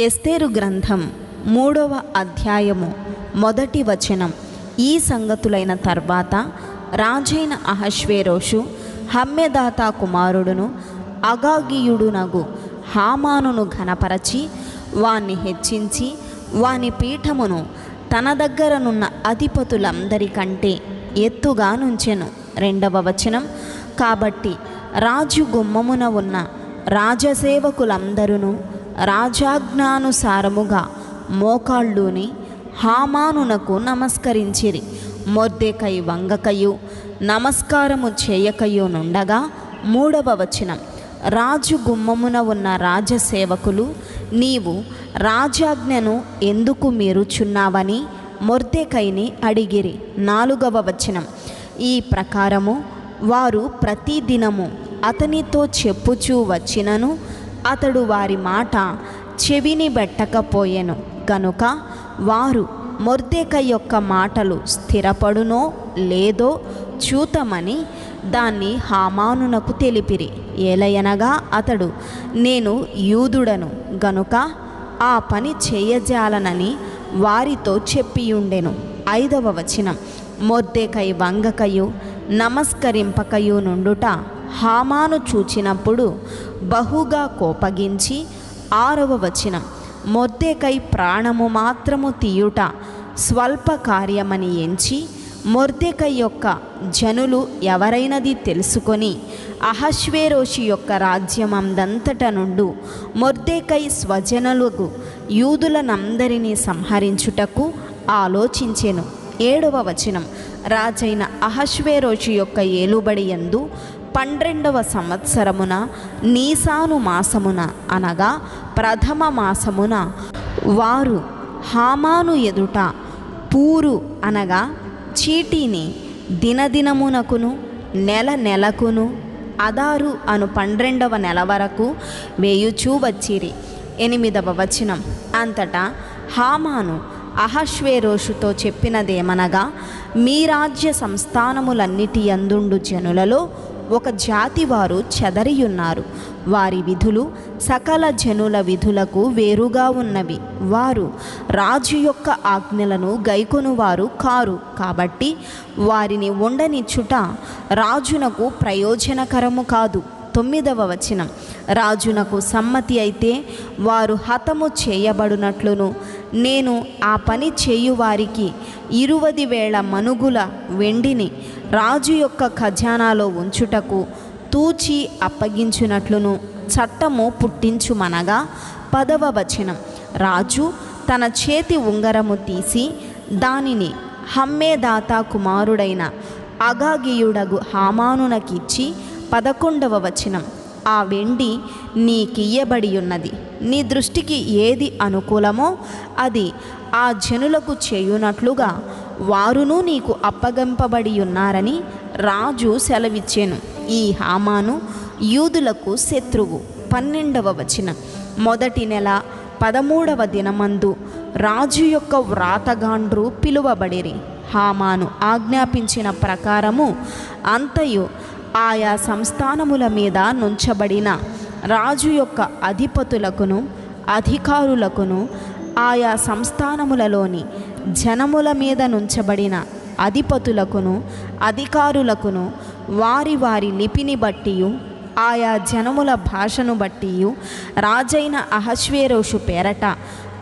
ఎస్తేరు గ్రంథం మూడవ అధ్యాయము మొదటి వచనం. ఈ సంగతులైన తర్వాత రాజైన అహశ్వేరోషు హమ్మెదాత కుమారుడును అగాగియుడునగు హామానును ఘనపరచి వాణ్ణి హెచ్చించి వాని పీఠమును తన దగ్గరనున్న అధిపతులందరికంటే ఎత్తుగా నుంచెను. రెండవ వచనం. కాబట్టి రాజు గుమ్మమున ఉన్న రాజసేవకులందరూ రాజాజ్ఞానుసారముగా మోకాళ్ళుని హామానునకు నమస్కరించిరి. మొర్దెకై వంగకయు నమస్కారము చేయకయు నుండగా మూడవ వచనం. రాజు గుమ్మమున ఉన్న రాజసేవకులు నీవు రాజాజ్ఞను ఎందుకు మీరుచున్నావని మొర్దెకైని అడిగిరి. నాలుగవ వచనం. ఈ ప్రకారము వారు ప్రతిదినము అతనితో చెప్పుచూ వచ్చినను అతడు వారి మాట చెవిని పెట్టకపోయెను గనుక వారు మొర్దెక యొక్క మాటలు స్థిరపడునో లేదో చూతమని దాన్ని హామానునకు తెలిపిరి. ఏలయనగా అతడు నేను యూదుడను గనుక ఆ పని చేయజాలనని వారితో చెప్పియుండెను. ఐదవ వచనం మొర్దెకై వంగకయు నమస్కరింపకయు నుండుట హామాను చూచినప్పుడు బహుగా కోపగించి ఆరవ వచనం. మొర్దెకై ప్రాణము మాత్రము తీయుట స్వల్ప కార్యమని ఎంచి మొర్దెకై యొక్క జనులు ఎవరైనది తెలుసుకొని అహశ్వేరోషి యొక్క రాజ్యమందంతట నుండు మొర్దెకై స్వజనులకు యూదులనందరినీ సంహరించుటకు ఆలోచించెను. ఏడవ వచనం. రాజైన అహశ్వేరోషి యొక్క ఏలుబడి యందు పన్నెండవ సంవత్సరమున నీసాను మాసమున అనగా ప్రథమ మాసమున వారు హామాను ఎదుట పూరు అనగా చీటీని దినదినమునకును నెల నెలకును అదారు అను పన్నెండవ నెల వరకు వేయుచూ వచ్చిరి. ఎనిమిదవ వచనం. అంతటా హామాను అహశ్వేరోషుతో చెప్పినదేమనగా మీ రాజ్య సంస్థానములన్నిటి అందుండు జనులలో ఒక జాతి వారు చెదరియున్నారు. వారి విధులు సకల జనుల విధులకు వేరుగా ఉన్నవి. వారు రాజు యొక్క ఆజ్ఞలను గైకొనువారు కారు. కాబట్టి వారిని ఉండనిచ్చుట రాజునకు ప్రయోజనకరము కాదు. తొమ్మిదవ వచనం. రాజునకు సమ్మతి అయితే వారు హతము చేయబడినట్లును. నేను ఆ పని చేయువారికి ఇరువది వేల మనుగుల వెండిని రాజు యొక్క ఖజానాలో ఉంచుటకు తూచి అప్పగించునట్లును చట్టము పుట్టించుమనగా పదవ వచనం. రాజు తన చేతి ఉంగరము తీసి దానిని హమ్మేదాత కుమారుడైన అగాగియుడగు హామానునకిచ్చి పదకొండవ వచనం. ఆ వెండి నీకియ్యబడి ఉన్నది నీ దృష్టికి ఏది అనుకూలమో అది ఆ జనులకు చేయునట్లుగా వారును నీకు అప్పగింపబడి ఉన్నారని రాజు సెలవిచ్చాను. ఈ హామాను యూదులకు శత్రువు. పన్నెండవ వచనం. మొదటి నెల పదమూడవ దినమందు రాజు యొక్క వ్రాతగాండ్రు పిలువబడిరి. హామాను ఆజ్ఞాపించిన ప్రకారము అంతయు ఆయా సంస్థానముల మీద నుంచబడిన రాజు యొక్క అధిపతులకును అధికారులకును ఆయా సంస్థానములలోని జనముల మీద నుంచబడిన అధిపతులకును అధికారులకును వారి వారి లిపిని బట్టియు ఆయా జనముల భాషను బట్టియు రాజైన అహశ్వేరోషు పేరట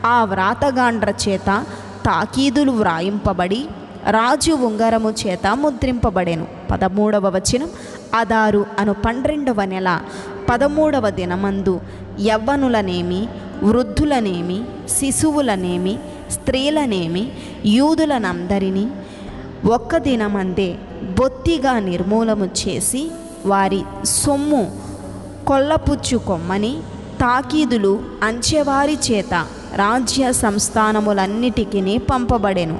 ఆ వ్రాతగాండ్ర చేత తాకీదులు వ్రాయింపబడి రాజు ఉంగరము చేత ముద్రింపబడెను. పదమూడవ వచనం అదారు అను పన్నెండవ నెల పదమూడవ దినమందు యవ్వనులనేమి వృద్ధులనేమి శిశువులనేమి స్త్రీలనేమి యూదులనందరినీ ఒక్క దినమందే బొత్తిగా నిర్మూలము చేసి వారి సొమ్ము కొల్లపుచ్చుకొమ్మని తాకీదులు అంచెవారి చేత రాజ్య సంస్థానములన్నిటికీ పంపబడెను.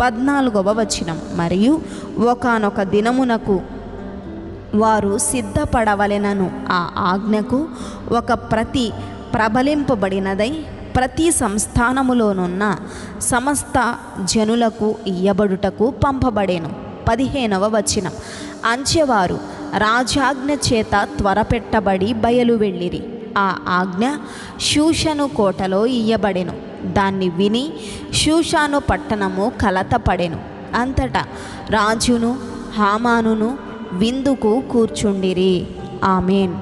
పద్నాలుగవ వచనం. మరియు ఒకనొక దినమునకు వారు సిద్ధపడవలెనను ఆ ఆజ్ఞకు ఒక ప్రతి ప్రబలింపబడినదై ప్రతి సంస్థానములోనున్న సమస్త జనులకు ఇయ్యబడుటకు పంపబడేను. పదిహేనవ వచనం. అంచెవారు రాజాజ్ఞ చేత త్వరపెట్టబడి బయలు వెళ్ళిరి. ఆ ఆజ్ఞ శూషను కోటలో ఇయ్యబడెను. దాన్ని విని శూషాను పట్టణము కలతపడెను. అంతటా రాజును హామానును విందుకు కూర్చుండిరి. ఆమెన్.